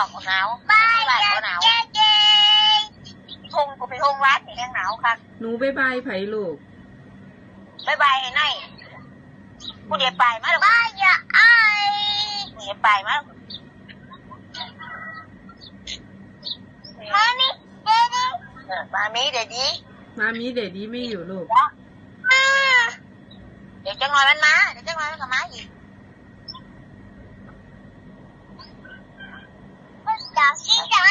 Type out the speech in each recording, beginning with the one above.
อกหนาวบายบายก็หนาวทงกูไปทงวัดนี่แห้งหนาวค่ะหนูบายบายไผลูกบายบายไอ้นายกูเดี๋ยวไปมาแล้วบายอย่าไอ้กูเดี๋ยวไปมามามิเดดี้มามิเดดี้มามีเดดดี้ไม่อยู่ลูกเดี๋ยวจังหน่อยมันมาเดี๋ยวจังหน่อยมันก็มาอีกดาวสีได้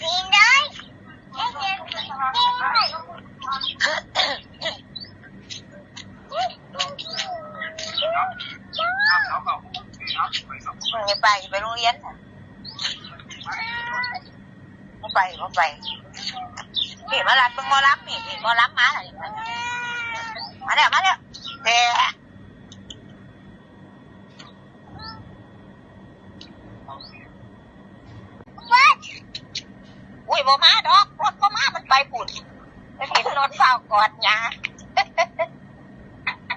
สีได้ ไม่ไปไปโรงเรียนไม่ไปไม่ไปนี่มารับเป็นมอรับนี่นี่มอรับมาอะไรมาแล้วมาแล้วเฮ้อุ้ยบ่มาดอกรถบ่มามันไปปุ่นไปเห็นรถเฝ้ากอดยา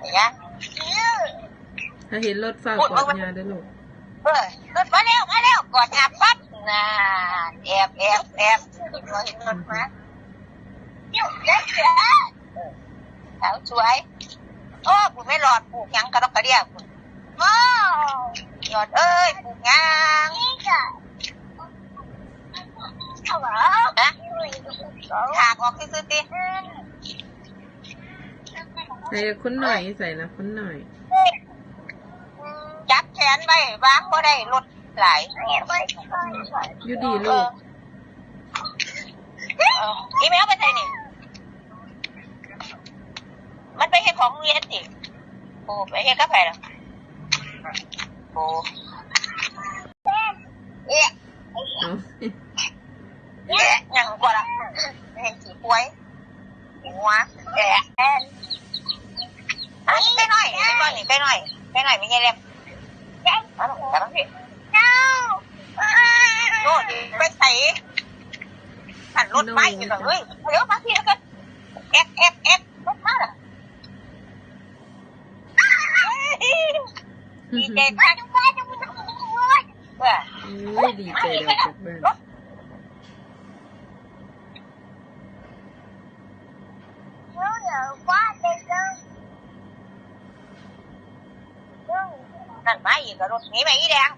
เนี่ยถ้าเห็นรถฝ้ากอดยาเด้อลูก เฮ้ยรถมาแล้วมาแล้วกอดยาปั๊บน่ะแอบแอบแอบเห็นรถเห็นรถมาเดี๋ยวเด็กเสือสาวสวยโอ้กูไม่หลอดปลูกยังกระดอกกระเดียกูว้าวหลอดเอ้ยปลูกยังนะหากออกซื้อๆติใส่คนหน่อยใส่นะคนหน่อย นไว้วางก็ได้รถไหลายอยู่ดีลูกเอออีเมลไปใส่นี่ มันไปเฮ็ดของโรงเรียนสิโอ้ไปเฮ็ดกับใครล่ะโอ้เอ๊ะเอาเอ๊ะยังกว่าละเห็นขี้ป่วยหัวแอะแอนอันนี้ไปหน่อยไปหน่อยไปหน่อยไปหน่อยไม่ใช่เล็บมาหน่อยมาหน่อยพี่โน่นไปใส่หันรถไปอยู่ต รงเฮ้ยเดี๋ยวมาพี่แล้วกันแอ๊กแอ๊กแอ๊กรถมาล่ะดีเจพักเพื่อ เอ้ยดีใจเดี๋ยวกลับบ้า นนั่นมาอีกกับรถนี้ไปอีแดง